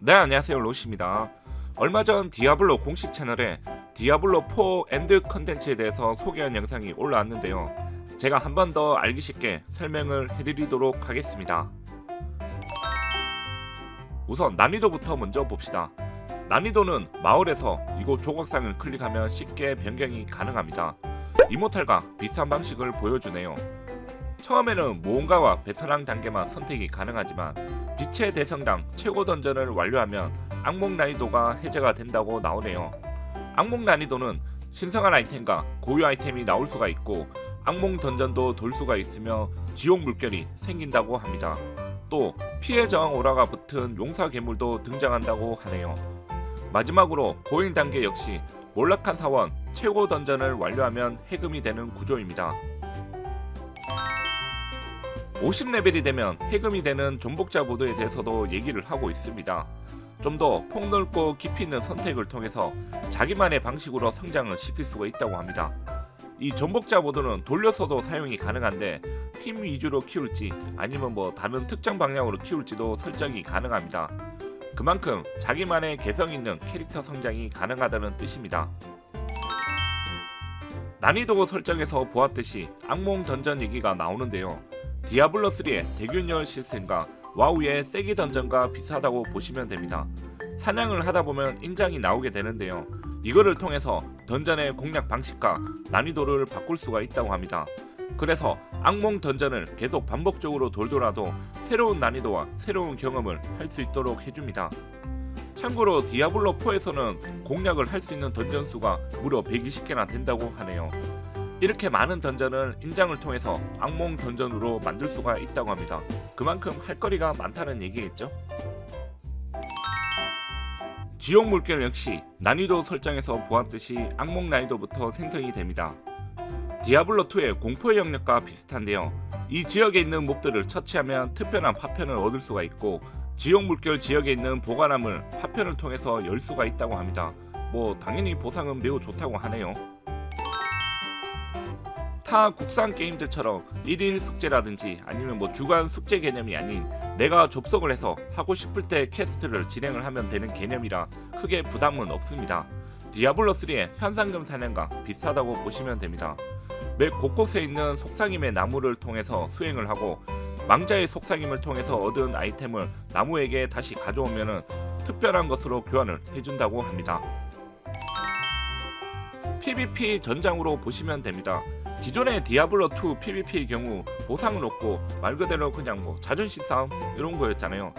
네 안녕하세요 로시입니다. 얼마 전 디아블로 공식 채널에 디아블로 4 엔드 컨텐츠에 대해서 소개한 영상이 올라왔는데요. 제가 한 번 더 알기 쉽게 설명을 해드리도록 하겠습니다. 우선 난이도부터 먼저 봅시다. 난이도는 마을에서 이곳 조각상을 클릭하면 쉽게 변경이 가능합니다. 이모탈과 비슷한 방식을 보여주네요. 처음에는 모험가와 베테랑 단계만 선택이 가능하지만 빛의 대성당 최고 던전을 완료하면 악몽 난이도가 해제가 된다고 나오네요. 악몽 난이도는 신성한 아이템과 고유 아이템이 나올 수가 있고 악몽 던전도 돌 수가 있으며 지옥 물결이 생긴다고 합니다. 또 피해 저항 오라가 붙은 용사 괴물도 등장한다고 하네요. 마지막으로 고인 단계 역시 몰락한 사원 최고 던전을 완료하면 해금이 되는 구조입니다. 50레벨이 되면 해금이 되는 존복자 모드에 대해서도 얘기를 하고 있습니다. 좀 더 폭넓고 깊이 있는 선택을 통해서 자기만의 방식으로 성장을 시킬 수가 있다고 합니다. 이 전복자 모드는 돌려서도 사용이 가능한데 힘 위주로 키울지 아니면 뭐 다른 특정 방향으로 키울지도 설정이 가능합니다. 그만큼 자기만의 개성 있는 캐릭터 성장이 가능하다는 뜻입니다. 난이도 설정에서 보았듯이 악몽 던전 얘기가 나오는데요. 디아블로 3의 대균열 시스템과 와우의 세기 던전과 비슷하다고 보시면 됩니다. 사냥을 하다 보면 인장이 나오게 되는데요. 이거를 통해서 던전의 공략 방식과 난이도를 바꿀 수가 있다고 합니다. 그래서 악몽 던전을 계속 반복적으로 돌더라도 새로운 난이도와 새로운 경험을 할 수 있도록 해줍니다. 참고로 디아블로 4에서는 공략을 할 수 있는 던전 수가 무려 120개나 된다고 하네요. 이렇게 많은 던전을 인장을 통해서 악몽 던전으로 만들 수가 있다고 합니다. 그만큼 할 거리가 많다는 얘기겠죠? 지옥 물결 역시 난이도 설정에서 보았듯이 악몽 난이도부터 생성이 됩니다. 디아블로2의 공포의 영역과 비슷한데요. 이 지역에 있는 몹들을 처치하면 특별한 파편을 얻을 수가 있고 지옥 물결 지역에 있는 보관함을 파편을 통해서 열 수가 있다고 합니다. 뭐 당연히 보상은 매우 좋다고 하네요. 타 국산 게임들처럼 일일 숙제라든지 아니면 뭐 주간 숙제 개념이 아닌 내가 접속을 해서 하고 싶을 때 퀘스트를 진행을 하면 되는 개념이라 크게 부담은 없습니다. 디아블로 3의 현상금 사냥과 비슷하다고 보시면 됩니다. 맵 곳곳에 있는 속삭임의 나무를 통해서 수행을 하고 망자의 속삭임을 통해서 얻은 아이템을 나무에게 다시 가져오면은 특별한 것으로 교환을 해준다고 합니다. PVP 전장으로 보시면 됩니다. 기존의 디아블로 2 PVP의 경우 보상을 얻고 말 그대로 그냥 뭐 자존심 싸움 이런 거였잖아요.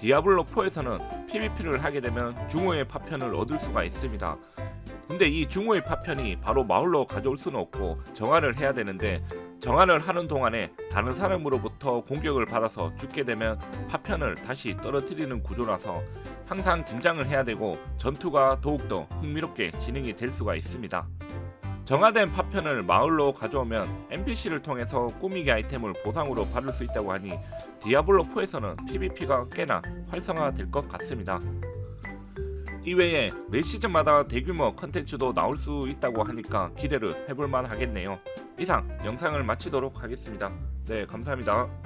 디아블로 4에서는 PVP를 하게 되면 중호의 파편을 얻을 수가 있습니다. 근데 이 중호의 파편이 바로 마을로 가져올 수는 없고 정화를 해야 되는데 정화를 하는 동안에 다른 사람으로부터 공격을 받아서 죽게 되면 파편을 다시 떨어뜨리는 구조라서 항상 긴장을 해야 되고 전투가 더욱더 흥미롭게 진행이 될 수가 있습니다. 정화된 파편을 마을로 가져오면 NPC를 통해서 꾸미기 아이템을 보상으로 받을 수 있다고 하니 디아블로 4에서는 PVP가 꽤나 활성화될 것 같습니다. 이외에 매 시즌마다 대규모 컨텐츠도 나올 수 있다고 하니까 기대를 해볼 만 하겠네요. 이상 영상을 마치도록 하겠습니다. 네, 감사합니다.